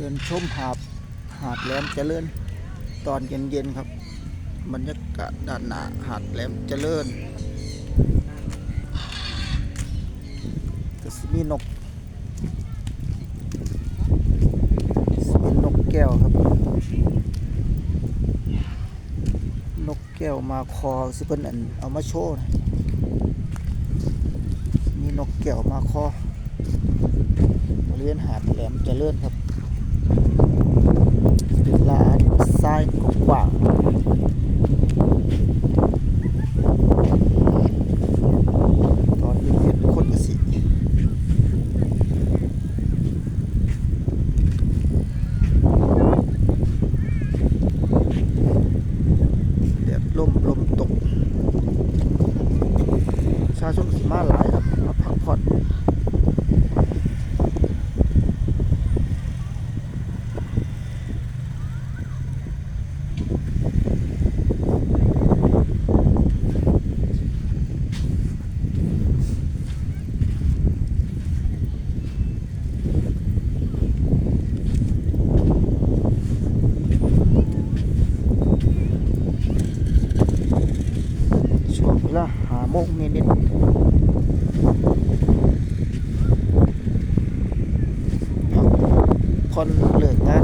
เดินชมหาดหาดแหลมเจริญ ตอนเย็นๆครับ บรรยากาศด้านหน้าหาดแหลมเจริญก็สิมีนกสิเป็นนกแก้วครับ นกแก้วมาคอสิเพิ่นอันเอามาโชว์นะมีนกแก้วมาคอบริเวณหาดแหลมเจริญครับเป็นลานทรายกว้างๆตอนเย็นๆคนก็สิแดดลมลมตกประชาชนก็สิมาหลายครับมาพักผ่อน ช่วงเวลาหาโมงนิดๆพัก คนเลิกงาน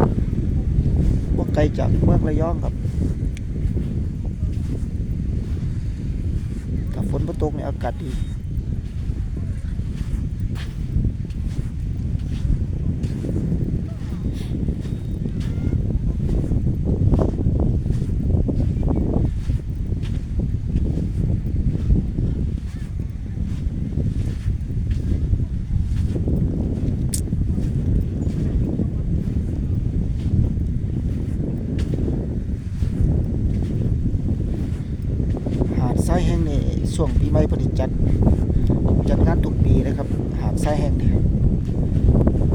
ว่าไกลจากเมืองระยองครับถ้าฝนบ่ตกเนี่ยอากาศดี หาดทรายแห่งนี้ช่ วงปีใหม่ผลิตจัด จัดงานทุกปีนะครับ หาดทรายแห่งนี้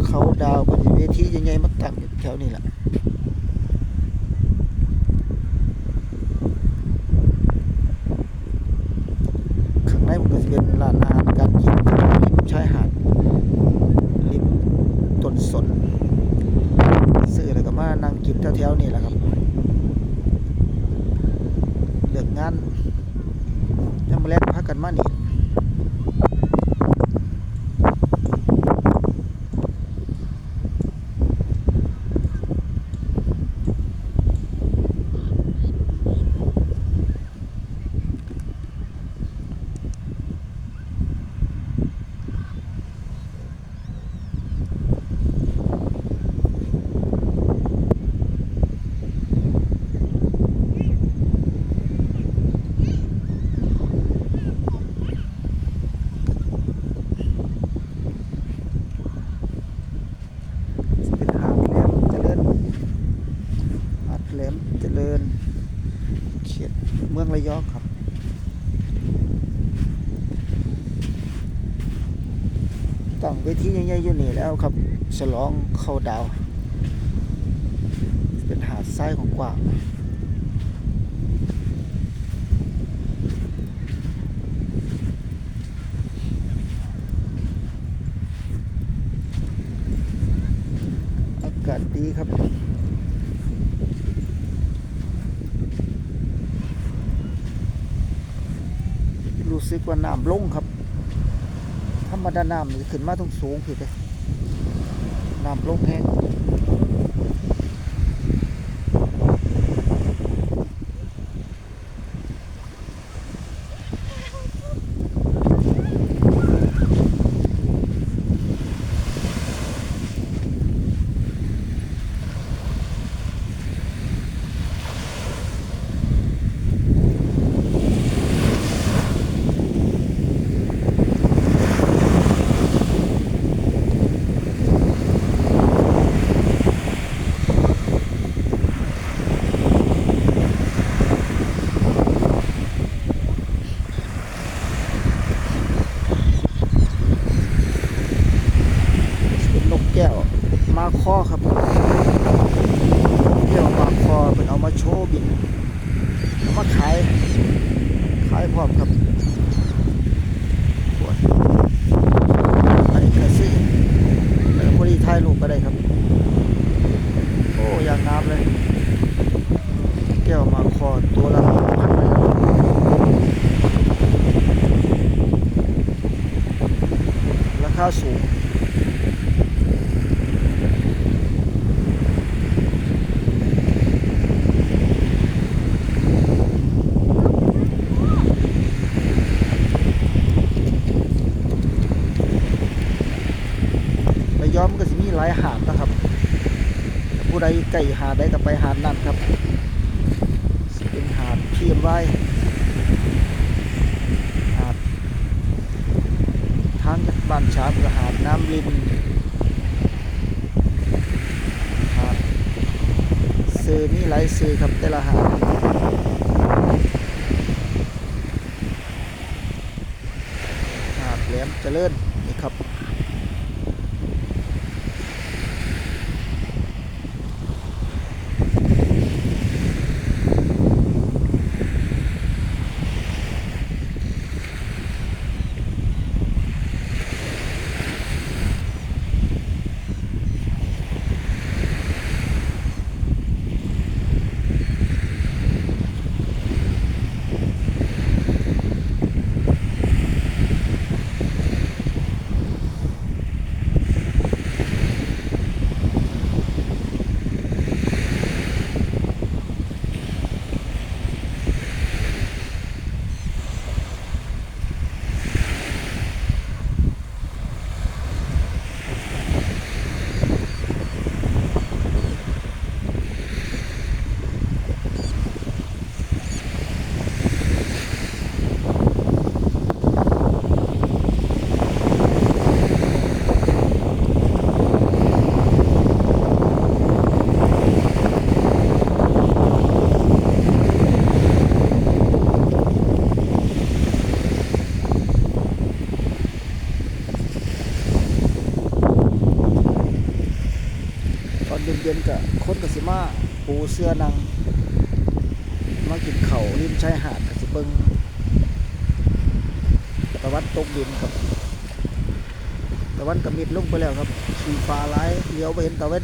เขาดาวบนเวทีใหญ่ๆมาตั้งอยู่แถวนี้แหละข้างในมันก็จะเป็นร้านอาหารการกินริมชายหาดริมต้นสนซื้อแล้วก็มานั่งกินแถวๆนี่แหละครับเลิกงานยังาแล กพักกันมานี่เป็นหาดแหลมเจริญหาดแหลมเจริญ เขตเมือง ระยองครับ ตั้งเวทีใหญ่ๆอยู่นี่แล้วครับฉลองเข้าดาว เป็นหาดทรายของกว้างอากาศดีครับ รู้สึกว่าน้ำลงครับ ธรรมดาน้ำมันขึ้นมาต้องสูงผิดเลยน้ำลงแห้งเป็นนกแก้ว มาคอครับแก้วมาคอเป็นเอามาโชว์บินเอามาขาย ขายพร้อมครับขวดอันนี้ก็ซื้อแล้วก็พอดีถ่ายรูปก็ได้ครับ อ้ยางน้ำเลย แก้วมาคอตัวละพันเลยราคาสูง ระยองมันก็สิมีหลายหาดนะครับ ผู้ ใดไก่หาดใดก็ไปหาดนั่นครับ เป็นหาดเทียมไว้หาดทางจากบ้านฉางกับหาดน้ำลินหาดซื้อมีหลายซื้อครับแต่ละหาดหาดแหลมเจริญนี่ครับ ตอนเย็นๆก็คนก็สิมา ปูเสื้อนังมากินเข่าริมชายหาดสิเบิงตะวันตกดินครับตะวันกระมิดลงไปแล้วครับสีฟ้าร้ายเลี้ยวไปเห็นตะเวน